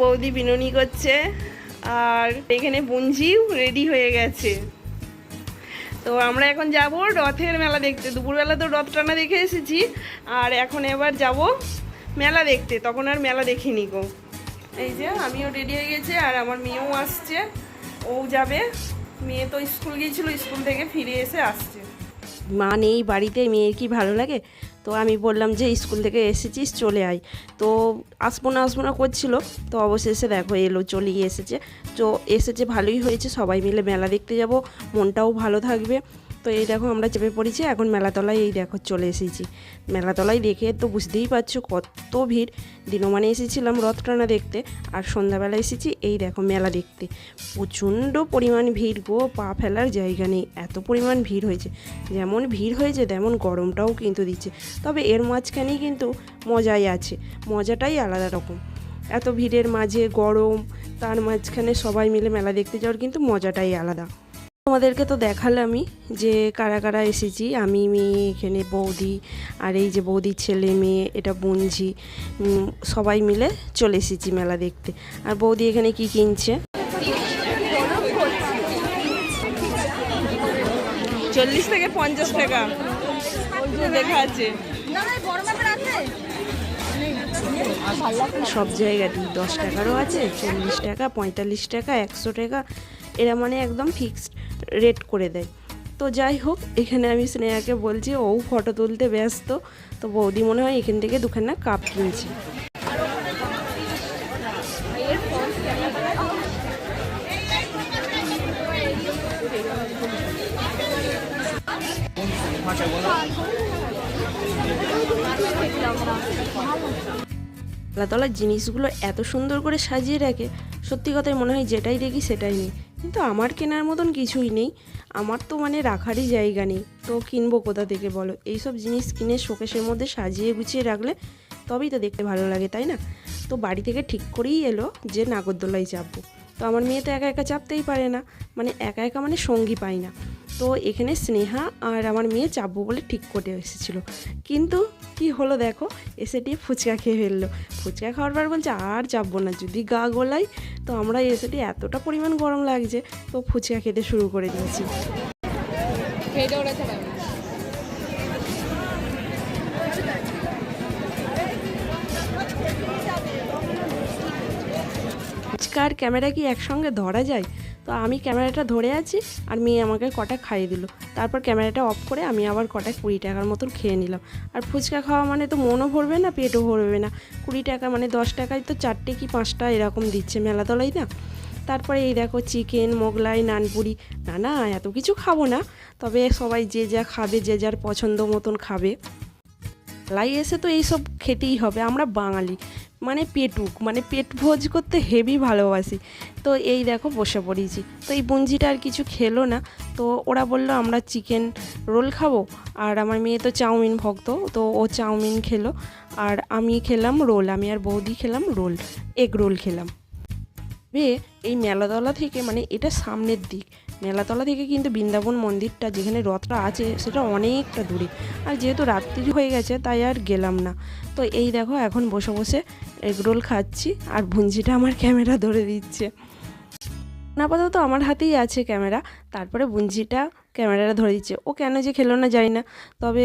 বৌদি বিনুনি করছে, আর এখানে বুঞ্জিও রেডি হয়ে গেছে। তো আমরা এখন যাব রথের মেলা দেখতে। দুপুরবেলা তো রথ টানা দেখে এসেছি, আর এখন এবার যাব মেলা দেখতে। তখন আর মেলা দেখিনি গো। এই যে, আমিও রেডি হয়ে গেছি, আর আমার মেয়েও আসছে। ও যাবে। মেয়ে তো স্কুল গিয়েছিল, স্কুল থেকে ফিরে এসে আসছে। মা নেই বাড়িতে, মেয়ের কি ভালো লাগে? তো আমি বললাম যে, স্কুল থেকে এসেছিস, চলে আয়। তো আসব না আসব না করছিল। তো অবশেষে দেখো, এলো, চলেই এসেছে। তো এসেছে, ভালোই হয়েছে, সবাই মিলে মেলা দেখতে যাব, মনটাও ভালো থাকবে। তো এই দেখো আমরা চেপে পড়েছি, এখন মেলাতলায় এই দেখো চলে এসেছি। মেলাতলায় দেখে তো বুঝতেই পারছ কত ভিড়। দিনমানে এসেছিলাম রথ টানা দেখতে আর সন্ধ্যাবেলা এসেছি এই দেখো মেলা দেখতে। প্রচণ্ড পরিমাণ ভিড় গো, পা ফেলার জায়গা নেই, এত পরিমাণ ভিড় হয়েছে। যেমন ভিড় হয়েছে তেমন গরমটাও কিন্তু দিচ্ছে। তবে এর মাঝখানেই কিন্তু মজাই আছে, মজাটাই আলাদা রকম। এত ভিড়ের মাঝে গরম, তার মাঝখানে সবাই মিলে মেলা দেখতে যাওয়ার কিন্তু মজাটাই আলাদা। তোমাদেরকে তো দেখালামই যে কারা কারা এসেছি। আমি মেয়ে এখানে বৌদি আর এই যে বৌদির ছেলে মেয়ে এটা উম, সবাই মিলে চলে এসেছি মেলা দেখতে। আর বৌদি এখানে কি কিনছে? চল্লিশ থেকে পঞ্চাশ টাকা। দেখা আছে। সব জায়গাতেই দশ টাকারও আছে চল্লিশ টাকা পঁয়তাল্লিশ টাকা একশো টাকা। এরা মানে একদম ফিক্সড রেট করে দেয়। তো যাই হোক, এখানে আমি স্নেহাকে বলছি, ও ফটো তুলতে ব্যস্ত। তো বৌদি মনে হয় এখান থেকে দুখানা কাপ কিনছে। তলার জিনিসগুলো এত সুন্দর করে সাজিয়ে রাখে, সত্যি কথাই মনে হয় যেটাই দেখি সেটাই নেই। কিন্তু আমার কেনার মতন কিছুই নেই। আমার তো মানে রাখারই জায়গা নেই। তো কিনবো কোথা থেকে বলো? এইসব জিনিস কিনে শোকেশের মধ্যে সাজিয়ে গুছিয়ে রাখলে তবেই তো দেখতে ভালো লাগে, তাই না? তো বাড়ি থেকে ঠিক করেই এলো যে নাগরদোলায় চাপবো। তো আমার মেয়ে তো একা একা চাপতেই পারে না। মানে একা একা মানে সঙ্গী পায় না। তো এখানে স্নেহা আর আমার মেয়ে চাপবো বলে ঠিক করে এসেছিল। কিন্তু কি হলো দেখো এসে দিয়ে ফুচকা খেয়ে ফেলল। ফুচকা খাওয়ার পর বলছে আর চাপবো না যদি গা গোলাই তো আমরা এসেটি এতটা পরিমাণ গরম লাগছে তো ফুচকা খেতে শুরু করে দিয়েছি। ফুচকার ক্যামেরা কি একসঙ্গে ধরা যায়? তো আমি ক্যামেরাটা ধরে আছি আর মেয়ে আমাকে কটা খাইয়ে দিল। তারপর ক্যামেরাটা অফ করে আমি আবার কটা কুড়ি টাকার মতন খেয়ে নিলাম। আর ফুচকা খাওয়া মানে তো মনও ভরবে না, পেটও ভরবে না। কুড়ি টাকা মানে দশ টাকায় তো চারটে কি পাঁচটা এরকম দিচ্ছে মেলাতলাই না? তারপরে এই দেখো চিকেন, মোগলাই, নানপুরি। না না, এত কিছু খাব না। তবে সবাই যে যা খাবে, যে যার পছন্দ মতন খাবে। লাই এসে তো এইসব খেতেই হবে, আমরা বাঙালি। মানে পেটুক মানে পেট ভোজ করতে হেভি ভালোবাসি। তো এই দেখো বসে পড়েছি। তো এই বুঞ্জিটা আর কিছু খেলো না, তো ওরা বলল আমরা চিকেন রোল খাব, আর আমার মেয়ে তো চাউমিন ভক্ত, তো ও চাউমিন খেলো, আর আমি খেলাম রোল, আমি আর বৌদি খেলাম রোল, এগ রোল খেলাম। এই মেলাদলা থেকে মানে এটা সামনের দিক। মেলাতলা থেকে কিন্তু বৃন্দাবন মন্দিরটা যেখানে রথটা আছে সেটা অনেকটা দূরে। আর যেহেতু রাত্রি হয়ে গেছে, তাই আর গেলাম না। তো এই দেখো, এখন বসে বসে এগরোল খাচ্ছি আর ভুঞ্জিটা আমার ক্যামেরা ধরে দিচ্ছে। আপাতত আমার হাতেই আছে ক্যামেরা। তারপরে বুঞ্জিটা ক্যামেরাটা ধরে দিচ্ছে। ও কেন যে খেলো না যাই না। তবে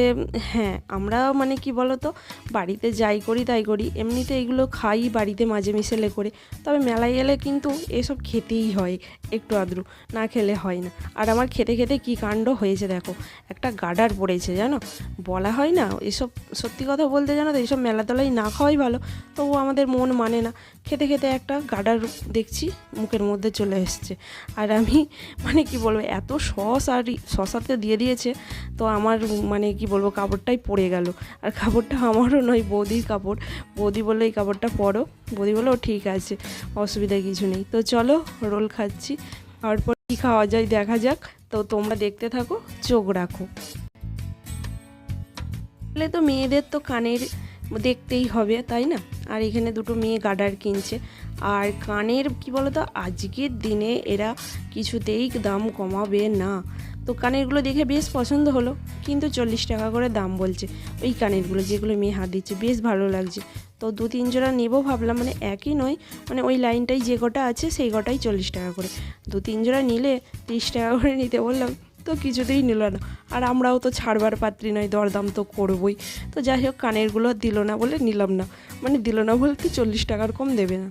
হ্যাঁ আমরা মানে কি বলো তো বাড়িতে যাই করি তাই করি, এমনিতে এগুলো খাই বাড়িতে মাঝে মিশেলে করে। তবে মেলায় এলে কিন্তু এসব খেতেই হয়, একটু আদ্রু না খেলে হয় না। আর আমার খেতে খেতে কি কাণ্ড হয়েছে দেখো, একটা গাডার পড়েছে জানো? বলা হয় না, এসব সত্যি কথা বলতে জানো তো এইসব মেলাতলায় না খাওয়াই ভালো। তবু আমাদের মন মানে না। খেতে খেতে একটা গাডার দেখছি, মুখের মধ্যে চলে এসছে। আর আমি মানে কি বলব এত সস আর শশাতে দিয়ে দিয়েছে, তো আমার মানে কি বলব, কাপড়টাই পড়ে গেল। আর কাপড়টা আমারও নয়, বৌদির কাপড়। বৌদি বলে এই কাপড়টা পরো। বৌদি বলে ও ঠিক আছে, অসুবিধা কিছু নেই। তো চলো, রোল খাচ্ছি। তারপর কী খাওয়া যায় দেখা যাক। তো তোমরা দেখতে থাকো, চোখ রাখো। তাহলে তো মেয়েদের তো কানের দেখতেই হবে, তাই না? আর এখানে দুটো মেয়ে গার্ডার কিনছে। আর কানের, কি বলতো, আজকের দিনে এরা কিছুতেই দাম কমাবে না। তো কানেরগুলো দেখে বেশ পছন্দ হলো, কিন্তু চল্লিশ টাকা করে দাম বলছে। ওই কানেরগুলো যেগুলো মেয়ে হাত দিচ্ছে, বেশ ভালো লাগছে। তো দু তিন জোড়া নেব ভাবলাম মানে একই নয় মানে ওই লাইনটাই যে কটা আছে সেই কটাই চল্লিশ টাকা করে। দু তিন জোড়া নিলে তিরিশ টাকা করে নিতে বললাম, তো কিছুতেই নিল না। আর আমরাও তো ছাড়বার পাত্রী নয়, দরদাম তো করবই। তো যাই হোক, কানেরগুলো দিল না বলে নিলাম না। মানে দিল না বলতে চল্লিশ টাকার কম দেবে না।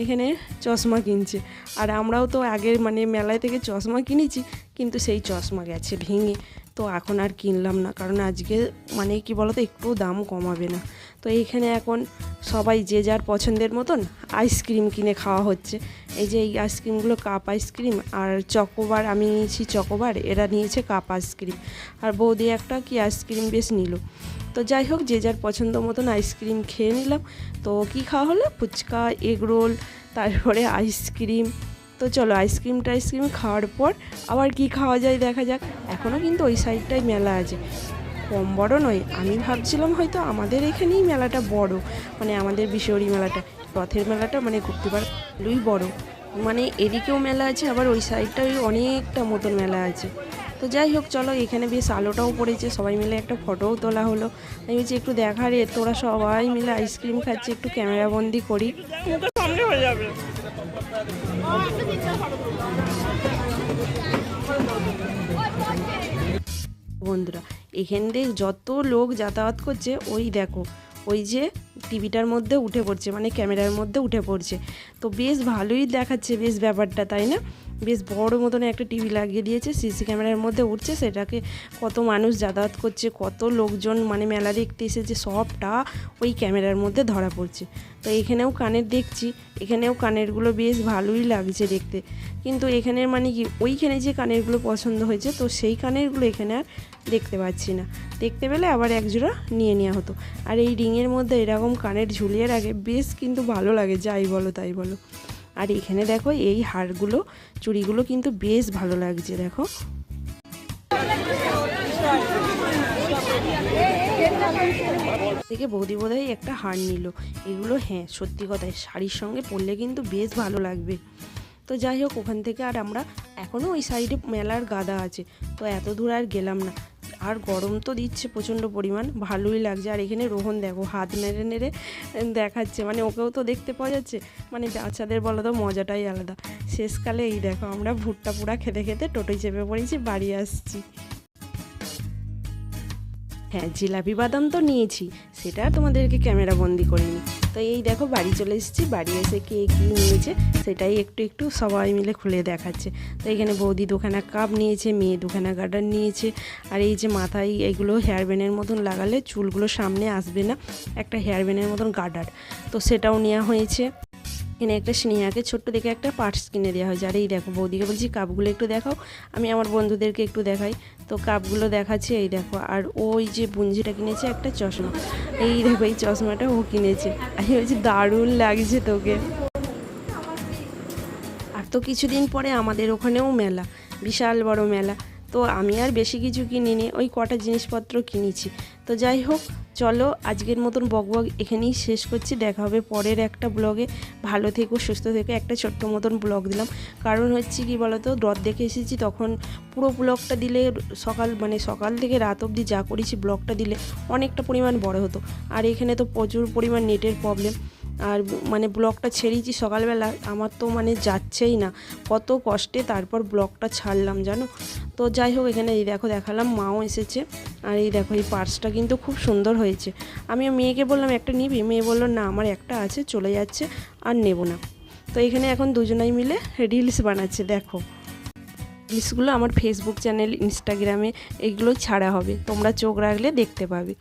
এখানে চশমা কিনছে। আর আমরাও তো আগের মানে মেলায় থেকে চশমা কিনেছি, কিন্তু সেই চশমা গেছে ভেঙে। তো এখন আর কিনলাম না, কারণ আজকে মানে কি বলতো, একটু দাম কমাবে না। তো এইখানে এখন সবাই যে যার পছন্দের মতন আইসক্রিম কিনে খাওয়া হচ্ছে। এই যে এই আইসক্রিমগুলো কাপ আইসক্রিম আর চকোবার, আমি নিয়েছি চকোবার, এরা নিয়েছে কাপ আইসক্রিম। আর বৌদি একটা কি আইসক্রিম বেশ নিল। তো যাই হোক, যে যার পছন্দ মতন আইসক্রিম খেয়ে নিলাম। তো কি খাওয়া হলো? ফুচকা, এগ রোল, তারপরে আইসক্রিম। তো চলো, আইসক্রিম টাইসক্রিম খাওয়ার পর আবার কি খাওয়া যায় দেখা যাক। এখনও কিন্তু ওই সাইডটাই মেলা আছে। কম বড় নয়, আমি ভাবছিলাম হয়তো আমাদের এখানেই মেলাটা বড়। মানে আমাদের বিশ্বরী মেলাটা, রথের মেলাটা মানে করতে পারলই বড়। মানে এদিকেও মেলা আছে, আবার ওই সাইডটাই অনেকটা মতন মেলা আছে। তো যাই হোক, চলো এখানে বেশ আলোটাও পড়েছে, সবাই মিলে একটা ফটোও তোলা হলো। আমি বলছি, একটু দেখা রে, তোরা সবাই মিলে আইসক্রিম খাচ্ছি, একটু ক্যামেরা বন্দি করি। সামনে হয়ে যাবে বন্ধুরা, এখান দিয়ে যত লোক যাতায়াত করছে, ওই দেখো, ওই যে টিভিটার মধ্যে উঠে পড়ছে মানে ক্যামেরার মধ্যে উঠে পড়ছে। তো বেশ ভালোই দেখাচ্ছে, বেশ ব্যাপারটা, তাই না? বেশ বড় মতন একটা টিভি লাগিয়ে দিয়েছে সিসি ক্যামেরার মধ্যে উঠছে, সেটাকে কত মানুষ যাতায়াত করছে, কত লোকজন মানে মেলা দেখতে এসেছে, সবটা ওই ক্যামেরার মধ্যে ধরা পড়ছে। তো এখানেও কানের দেখছি, এখানেও কানেরগুলো বেশ ভালোই লাগছে দেখতে। কিন্তু এখানের মানে কি, ওইখানে যে কানেরগুলো পছন্দ হয়েছে, তো সেই কানেরগুলো এখানে আর দেখতে পাচ্ছি না। দেখতে পেলে আবার একজোড়া নিয়ে নেওয়া হতো। আর এই রিংয়ের মধ্যে এরকম কানের ঝুলিয়ে রাখে, বেশ কিন্তু ভালো লাগে, যাই বলো তাই বলো। আর এখানে দেখো এই হারগুলো চুড়িগুলো কিন্তু বেশ ভালো লাগছে, দেখো। থেকে বৌদি বোধহয় একটা হার নিল। এগুলো হ্যাঁ সত্যি কথাই, শাড়ির সঙ্গে পরলে কিন্তু বেশ ভালো লাগবে। তো যাই হোক, ওখান থেকে আর আমরা এখনও ওই সাইডে মেলার গাদা আছে। তো এত দূর আর গেলাম না। আর গরম তো দিচ্ছে প্রচণ্ড পরিমাণ, ভালোই লাগছে। আর এখানে রোহন দেখো, হাত নেড়ে নেড়ে দেখাচ্ছে মানে ওকেও তো দেখতে পাওয়া যাচ্ছে। মানে বাচ্চাদের বলো তো মজাটাই আলাদা। শেষকালে এই দেখো, আমরা ভুট্টা পুরা খেতে খেতে টোটোয় চেপে পড়েছি, বাড়ি আসছি। হ্যাঁ জিলাপি বাদাম তো নিয়েছি, সেটা তোমাদেরকে ক্যামেরা বন্দি করিনি। তো এই দেখো, বাড়ি চলে এসেছি, বাড়ি এসে কে কী নিয়েছে, সেটাই একটু একটু সবাই মিলে খুলে দেখাচ্ছে। তো এখানে বৌদি দুখানা কাপ নিয়েছে, মেয়ে দুখানা গার্ডার নিয়েছে, আর এই যে মাথায় এগুলো হেয়ার ব্যানের মতন লাগালে চুলগুলো সামনে আসবে না, একটা হেয়ার ব্যানের মতন গার্ডার তো সেটাও নেওয়া হয়েছে। এখানে একটা স্নেহাকে ছোট্ট দেখে একটা পার্টস কিনে দেওয়া হয়েছে। আর এই দেখো বৌদিকে বলছি, কাপগুলো একটু দেখাও, আমি আমার বন্ধুদেরকে একটু দেখাই। তো কাপগুলো দেখাচ্ছে, এই দেখো, আর ওই যে বুঞ্জিটা কিনেছে একটা চশমা। এই দেখো, এই চশমাটা ও কিনেছে। আমি বলছি, দারুণ লাগছে তোকে। আর তো কিছুদিন পরে আমাদের ওখানেও মেলা, বিশাল বড় মেলা। তো আমি আর বেশি কিছু কিনিনি, ওই কটা জিনিসপত্র কিনেছি। তো যাই হোক, চলো আজকের মতন বকবক এখানেই শেষ করছি। দেখা হবে পরের একটা ব্লগে। ভালো থেকো, সুস্থ থেকো, একটা ছোট্ট মতন ব্লগ দিলাম। কারণ হচ্ছে কি বলতো, রথ দেখে এসেছি, তখন পুরো ব্লগটা দিলে সকাল মানে সকাল থেকে রাত অবধি যা করেছি, ব্লগটা দিলে অনেকটা পরিমাণ বড় হতো। আর এখানে তো প্রচুর পরিমাণ নেটের প্রবলেম আর মানে ব্লগটা ছেড়েছি সকালবেলা, আমার তো মানে যাচ্ছেই না। কত কষ্টে তারপর ব্লগটা ছাড়লাম, জানো? তো যাই হোক, এখানে এই দেখো দেখালাম, মাও এসেছে। আর এই দেখো, এই পার্সটা কিন্তু খুব সুন্দর হয়েছে। আমি মেয়েকে বললাম, একটা নিবি? মেয়ে বলল, না, আমার একটা আছে, চলে যাচ্ছে, আর নেব না। তো এখানে এখন দুজনাই মিলে রিলস বানাচ্ছে, দেখো। রিলসগুলো আমার ফেসবুক চ্যানেল ইনস্টাগ্রামে এগুলো ছাড়া হবে। তোমরা চোখ রাখলে দেখতে পাবে।